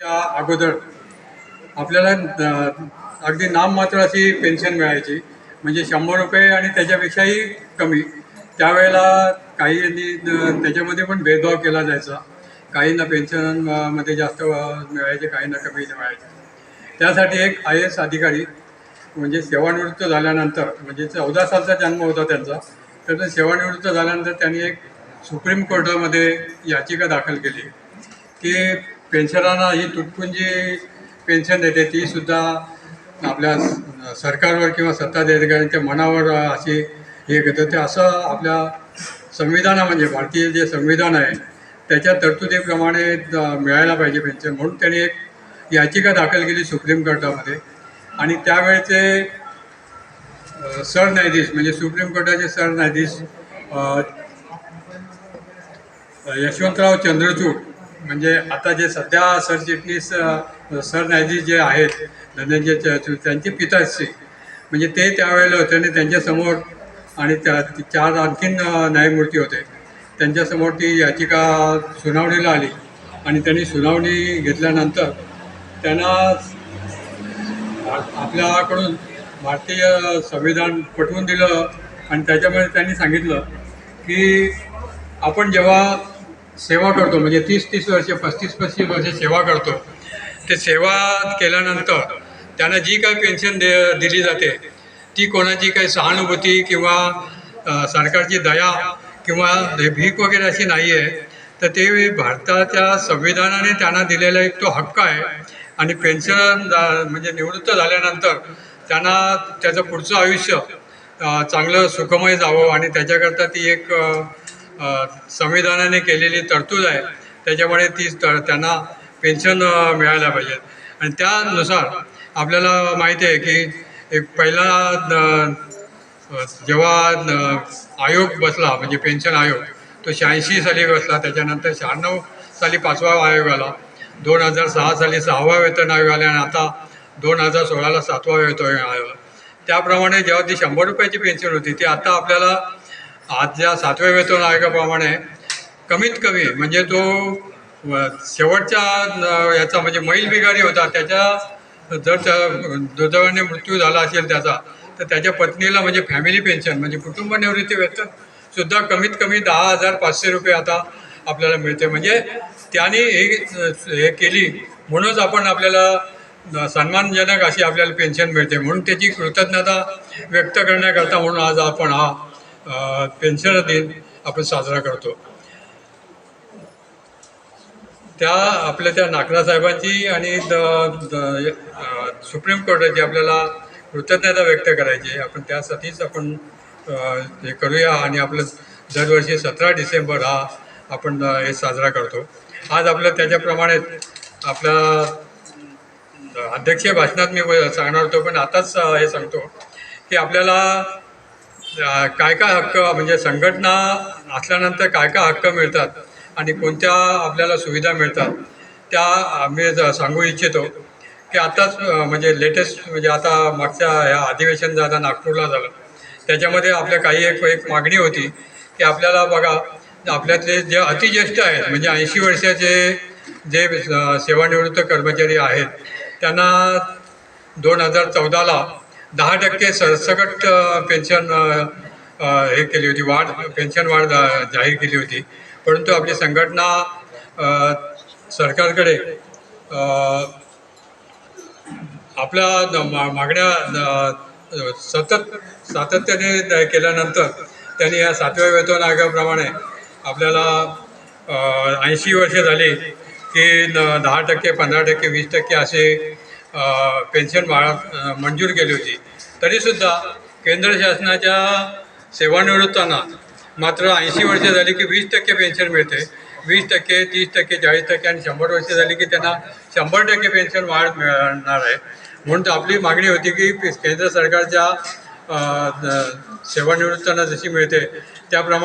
त्या अगोदर आपल्याला अगदी नाममात्र अशी पेन्शन मिळायची. म्हणजे शंभर रुपये आणि त्याच्यापेक्षाही कमी. त्यावेळेला काही यांनी त्याच्यामध्ये पण भेदभाव केला जायचा. काहींना पेन्शनमध्ये जास्त मिळायचे काहींना कमी मिळायचे. त्यासाठी एक आय एस अधिकारी म्हणजे सेवानिवृत्त झाल्यानंतर म्हणजे चौदा सालचा जन्म होता त्यांचा तर ते सेवानिवृत्त झाल्यानंतर त्यांनी एक सुप्रीम कोर्टामध्ये याचिका दाखल केली की पेन्शनांना ही तुटपुंजी पेन्शन देते ती सुद्धा आपल्या सरकारवर किंवा सत्ताधिकाऱ्यांच्या मनावर अशी हे घेतं. ते असं आपल्या संविधाना म्हणजे भारतीय जे संविधान आहे त्याच्या तरतुदीप्रमाणे मिळायला पाहिजे पेन्शन. म्हणून त्यांनी एक याचिका दाखल केली सुप्रीम कोर्टामध्ये. आणि त्यावेळचे सरन्यायाधीश म्हणजे सुप्रीम कोर्टाचे सरन्यायाधीश यशवंतराव चंद्रचूड म्हणजे आता जे सध्या सरचिटणीस सरन्यायाधीश जे आहेत धनंजय त्यांचे पिताश्री म्हणजे ते त्यावेळेला होते आणि त्यांच्यासमोर आणि त्या चार आणखीन न्यायमूर्ती होते. त्यांच्यासमोर ती याचिका सुनावणीला आली आणि त्यांनी सुनावणी घेतल्यानंतर त्यांना आपल्याकडून भारतीय संविधान पटवून दिलं आणि त्याच्यामध्ये त्यांनी सांगितलं की आपण जेव्हा सेवा करतो म्हणजे तीस तीस वर्ष पस्तीस पस्तीस वर्ष सेवा करतो. ते सेवा केल्यानंतर त्यांना जी काही पेन्शन दे दिली जाते ती कोणाची काही सहानुभूती किंवा सरकारची दया किंवा भीक वगैरे अशी नाही आहे तर ते भारताच्या संविधानाने त्यांना दिलेला एक तो हक्क आहे. आणि पेन्शन म्हणजे निवृत्त झाल्यानंतर त्यांना त्याचं पुढचं आयुष्य चांगलं सुखमय जावं आणि त्याच्याकरता ती एक संविधानाने केलेली तरतूद आहे त्याच्यामुळे ती तर त्यांना पेन्शन मिळायला पाहिजे. आणि त्यानुसार आपल्याला माहिती आहे की एक पहिला जेव्हा आयोग बसला म्हणजे पेन्शन आयोग तो शहाऐंशी साली बसला त्याच्यानंतर शहाण्णव साली पाचवा आयोग आला दोन हजार सहा साली सहावा वेतन आयोग आला आणि आता दोन हजार सोळाला सातवा वेतन आयोग त्याप्रमाणे जेव्हा ती शंभर रुपयाची पेन्शन होती ती आता आपल्याला आज ज्या सातव्या वेतन आयोगाप्रमाणे कमीत कमी म्हणजे तो शेवटच्या याचा म्हणजे मैल बिगारी होता त्याच्या जर त्या दुर्दैवाने मृत्यू झाला असेल त्याचा तर त्याच्या पत्नीला म्हणजे फॅमिली पेन्शन म्हणजे कुटुंब निवृत्ती वेतन सुद्धा कमीत कमी दहा हजार पाचशे रुपये आता आपल्याला मिळते. म्हणजे त्याने हे हे केली म्हणूनच आपण आपल्याला सन्मानजनक अशी आपल्याला पेन्शन मिळते. म्हणून त्याची कृतज्ञता व्यक्त करण्याकरता म्हणून आज आपण हा पेन्शन दिन आपण साजरा करतो. त्या आपल्या त्या नागरा साहेबांची आणि द- द- सुप्रीम कोर्टाची आपल्याला कृतज्ञता व्यक्त करायची आपण त्यासाठीच आपण हे करूया आणि आपलं दरवर्षी सतरा डिसेंबर हा आपण हे साजरा करतो. आज आपलं त्याच्याप्रमाणे आपल्या अध्यक्षीय भाषणात मी सांगणार होतो पण आताच हे सांगतो की आपल्याला काय काय हक्क म्हणजे संघटना असल्यानंतर काय काय हक्क मिळतात आणि कोणत्या आपल्याला सुविधा मिळतात त्या आम्ही सांगू इच्छितो. की आत्ताच म्हणजे लेटेस्ट म्हणजे आता मागच्या ह्या अधिवेशन झालं नागपूरला झालं त्याच्यामध्ये आपल्या काही एक एक मागणी होती की आपल्याला बघा आपल्यातले जे अतिज्येष्ठ आहेत म्हणजे ऐंशी वर्षाचे जे सेवानिवृत्त कर्मचारी आहेत त्यांना दोन हजार चौदाला दहा टक्के सरसकट पेन्शन हे केली होती वाढ पेन्शन वाढ जा- जाहीर केली होती. परंतु आपली संघटना सरकारकडे आपल्या मा- मागण्या सतत सातत्याने केल्यानंतर त्यांनी या सातव्या वेतन आयोगाप्रमाणे आपल्याला ऐंशी वर्षे झाली की न- दहा टक्के पंधरा टक्के वीस टक्के असे पेन्शन वाढ मंजूर केली होती. तरीसुद्धा केंद्र शासनाच्या सेवानिवृत्तांना मात्र ऐंशी वर्षे झाली की वीस टक्के पेन्शन मिळते. वीस टक्के तीस टक्के चाळीस टक्के आणि शंभर वर्षे झाली की त्यांना शंभर टक्के पेन्शन वाढ मिळणार आहे. म्हणून तर आपली मागणी होती की केंद्र सरकारच्या सेवानिवृत्तांना जशी मिळते त्याप्रमाणे